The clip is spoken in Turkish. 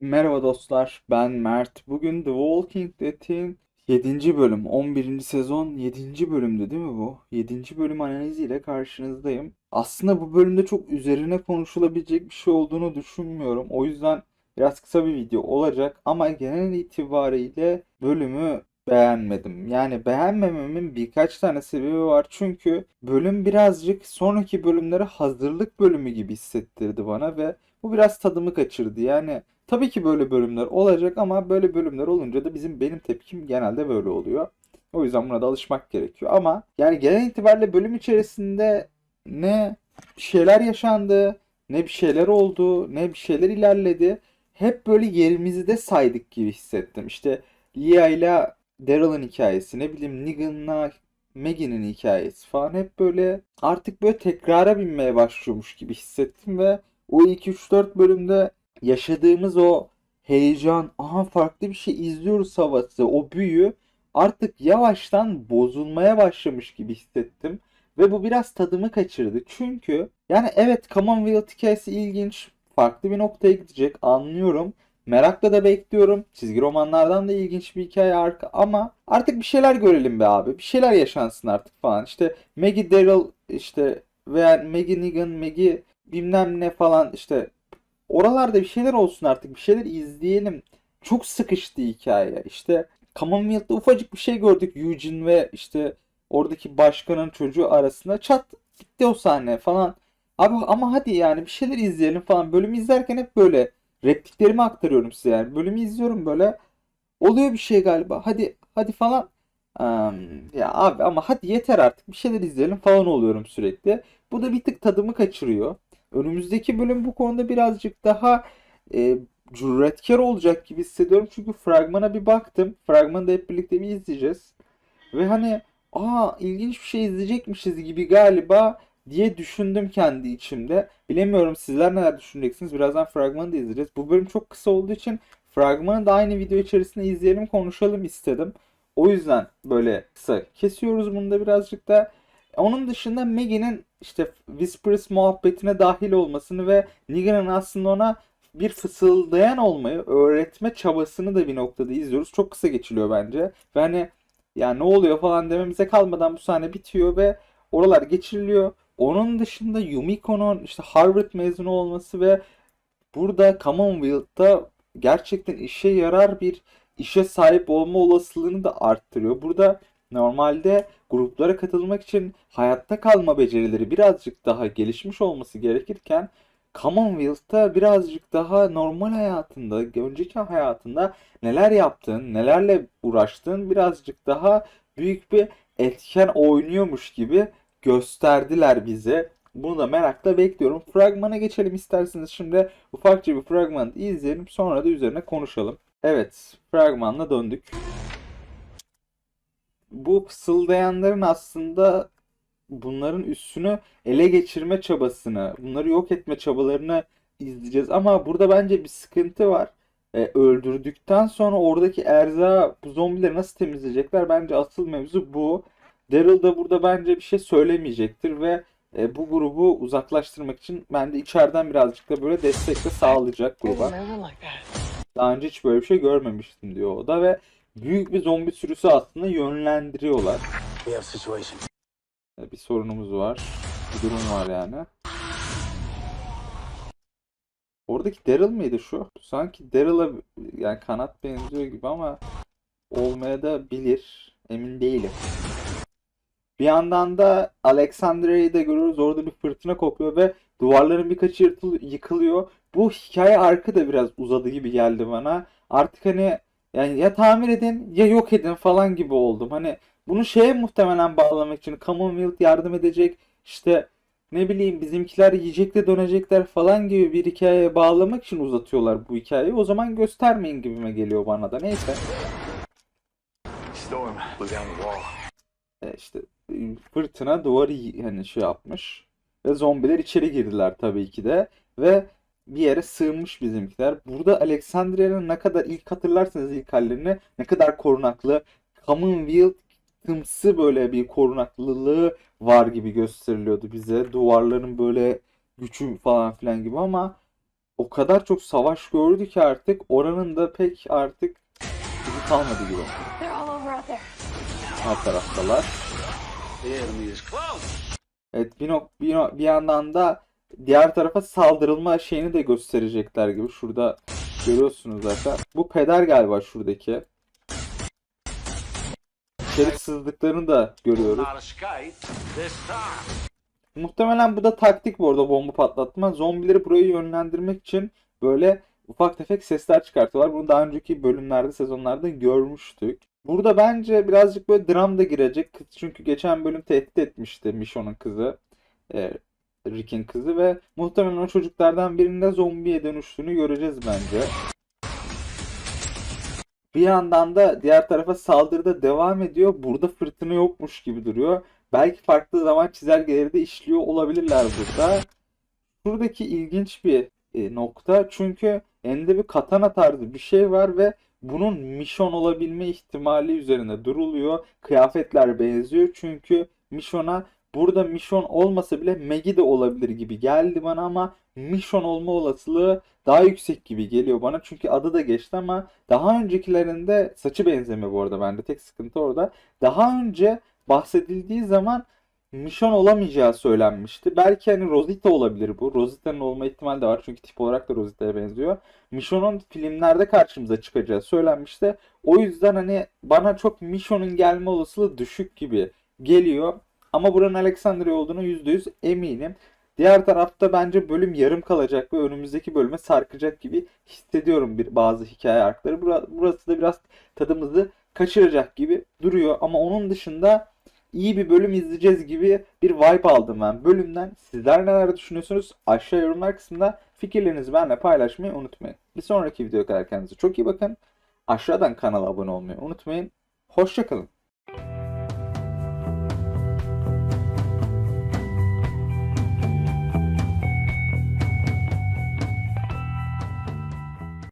Merhaba dostlar, ben Mert. Bugün The Walking Dead'in 7. bölüm, 11. sezon 7. bölümdü değil mi bu? 7. bölüm analiziyle karşınızdayım. Aslında bu bölümde çok üzerine konuşulabilecek bir şey olduğunu düşünmüyorum. O yüzden biraz kısa bir video olacak ama genel itibariyle bölümü beğenmedim. Yani beğenmememin birkaç tane sebebi var. Çünkü bölüm birazcık sonraki bölümlere hazırlık bölümü gibi hissettirdi bana ve bu biraz tadımı kaçırdı. Yani Tabii ki böyle bölümler olacak ama böyle bölümler olunca da bizim benim tepkim genelde böyle oluyor. O yüzden buna da alışmak gerekiyor. Ama yani genel itibariyle bölüm içerisinde ne bir şeyler yaşandı, ne bir şeyler oldu, ne bir şeyler ilerledi. Hep böyle yerimizde saydık gibi hissettim. İşte Lia ile Daryl'ın hikayesi, ne bileyim Negan'la Maggie'nin hikayesi falan hep böyle artık böyle tekrara binmeye başlıyormuş gibi hissettim ve o 2-3-4 bölümde yaşadığımız o heyecan, aha farklı bir şey izliyoruz havası, o büyü artık yavaştan bozulmaya başlamış gibi hissettim. Ve bu biraz tadımı kaçırdı. Çünkü yani evet Commonwealth hikayesi ilginç. Farklı bir noktaya gidecek anlıyorum. Merakla da bekliyorum. Çizgi romanlardan da ilginç bir hikaye arka ama artık bir şeyler görelim be abi. Bir şeyler yaşansın artık falan. İşte Maggie Daryl işte veya Maggie Negan, Maggie bilmem ne falan işte Oralarda bir şeyler olsun artık. Bir şeyler izleyelim. Çok sıkıştı hikaye. İşte Commonwealth'ta ufacık bir şey gördük. Eugene ve işte oradaki başkanın çocuğu arasında. Çat bitti o sahne falan. Abi ama hadi yani bir şeyler izleyelim falan. Bölümü izlerken hep böyle repliklerimi aktarıyorum size yani. Bölümü izliyorum böyle. Oluyor bir şey galiba. Hadi hadi falan. Am, ya abi ama hadi yeter artık bir şeyler izleyelim falan oluyorum sürekli. Bu da bir tık tadımı kaçırıyor. Önümüzdeki bölüm bu konuda birazcık daha e, cüretkar olacak gibi hissediyorum. Çünkü fragmana bir baktım. Fragmanı da hep birlikte bir izleyeceğiz. Ve hani aa ilginç bir şey izleyecekmişiz gibi galiba diye düşündüm kendi içimde. Bilemiyorum sizler neler düşüneceksiniz. Birazdan fragmanı da izleyeceğiz. Bu bölüm çok kısa olduğu için fragmanı da aynı video içerisinde izleyelim konuşalım istedim. O yüzden böyle kısa kesiyoruz bunu da birazcık da. Onun dışında Maggie'nin işte Whispers muhabbetine dahil olmasını ve Negan'ın aslında ona bir fısıldayan olmayı öğretme çabasını da bir noktada izliyoruz. Çok kısa geçiliyor bence. Ve hani ya ne oluyor falan dememize kalmadan bu sahne bitiyor ve oralar geçiriliyor. Onun dışında Yumiko'nun işte Harvard mezunu olması ve burada Commonwealth'ta gerçekten işe yarar bir işe sahip olma olasılığını da arttırıyor. Burada Normalde gruplara katılmak için hayatta kalma becerileri birazcık daha gelişmiş olması gerekirken Commonwealth'ta birazcık daha normal hayatında, önceki hayatında neler yaptığın, nelerle uğraştığın birazcık daha büyük bir etken oynuyormuş gibi gösterdiler bize. Bunu da merakla bekliyorum. Fragmana geçelim isterseniz. Şimdi ufakça bir fragmanı izleyelim. Sonra da üzerine konuşalım. Evet, fragmanla döndük bu fısıldayanların aslında bunların üstünü ele geçirme çabasını, bunları yok etme çabalarını izleyeceğiz. Ama burada bence bir sıkıntı var. E, öldürdükten sonra oradaki erzağı bu zombileri nasıl temizleyecekler? Bence asıl mevzu bu. Daryl da burada bence bir şey söylemeyecektir ve e, bu grubu uzaklaştırmak için bence içeriden birazcık da böyle destek de sağlayacak gruba. Daha önce hiç böyle bir şey görmemiştim diyor o da ve büyük bir zombi sürüsü aslında yönlendiriyorlar. Bir sorunumuz var. Bir durum var yani. Oradaki Daryl mıydı şu? Sanki Daryl'a yani kanat benziyor gibi ama olmaya da bilir. Emin değilim. Bir yandan da Alexandria'yı da görüyoruz. Orada bir fırtına kopuyor ve duvarların birkaçı yırtıl yıkılıyor. Bu hikaye arka da biraz uzadı gibi geldi bana. Artık hani yani ya tamir edin ya yok edin falan gibi oldum. Hani bunu şeye muhtemelen bağlamak için Commonwealth yardım edecek. İşte ne bileyim bizimkiler yiyecekle dönecekler falan gibi bir hikayeye bağlamak için uzatıyorlar bu hikayeyi. O zaman göstermeyin gibime geliyor bana da. Neyse. Storm. E işte e, fırtına duvarı hani şey yapmış. Ve zombiler içeri girdiler tabii ki de. Ve bir yere sığınmış bizimkiler. Burada Alexandria'nın ne kadar ilk hatırlarsanız ilk hallerini ne kadar korunaklı Commonwealth tımsı böyle bir korunaklılığı var gibi gösteriliyordu bize. Duvarların böyle gücü falan filan gibi ama o kadar çok savaş gördü ki artık oranın da pek artık izi kalmadı gibi. Her taraftalar. Evet bir, nok- bir, no- bir yandan da diğer tarafa saldırılma şeyini de gösterecekler gibi. Şurada görüyorsunuz zaten. Bu peder galiba şuradaki. İçeri sızdıklarını da görüyoruz. Muhtemelen bu da taktik bu arada bomba patlatma. Zombileri buraya yönlendirmek için böyle ufak tefek sesler çıkartıyorlar. Bunu daha önceki bölümlerde, sezonlarda görmüştük. Burada bence birazcık böyle dram da girecek. Çünkü geçen bölüm tehdit etmişti Michonne'un kızı. e, Rick'in kızı ve muhtemelen o çocuklardan birinde zombiye dönüştüğünü göreceğiz bence. Bir yandan da diğer tarafa saldırıda devam ediyor. Burada fırtına yokmuş gibi duruyor. Belki farklı zaman çizelgeleri de işliyor olabilirler burada. Şuradaki ilginç bir e, nokta çünkü elinde bir katana tarzı bir şey var ve bunun Mission olabilme ihtimali üzerine duruluyor. Kıyafetler benziyor çünkü Mission'a burada Mission olmasa bile Maggie de olabilir gibi geldi bana ama Mission olma olasılığı daha yüksek gibi geliyor bana. Çünkü adı da geçti ama daha öncekilerinde saçı benzemiyor bu arada bende. Tek sıkıntı orada. Daha önce bahsedildiği zaman Mission olamayacağı söylenmişti. Belki hani Rosita olabilir bu. Rosita'nın olma ihtimali de var çünkü tip olarak da Rosita'ya benziyor. Mission'un filmlerde karşımıza çıkacağı söylenmişti. O yüzden hani bana çok Mission'un gelme olasılığı düşük gibi geliyor. Ama buranın Alexandria olduğunu %100 eminim. Diğer tarafta bence bölüm yarım kalacak ve önümüzdeki bölüme sarkacak gibi hissediyorum bir bazı hikaye arkları. Bura- Burası da biraz tadımızı kaçıracak gibi duruyor ama onun dışında iyi bir bölüm izleyeceğiz gibi bir vibe aldım ben bölümden. Sizler neler düşünüyorsunuz? Aşağı yorumlar kısmında fikirlerinizi benimle paylaşmayı unutmayın. Bir sonraki videoya kadar kendinize çok iyi bakın. Aşağıdan kanala abone olmayı unutmayın. Hoşçakalın.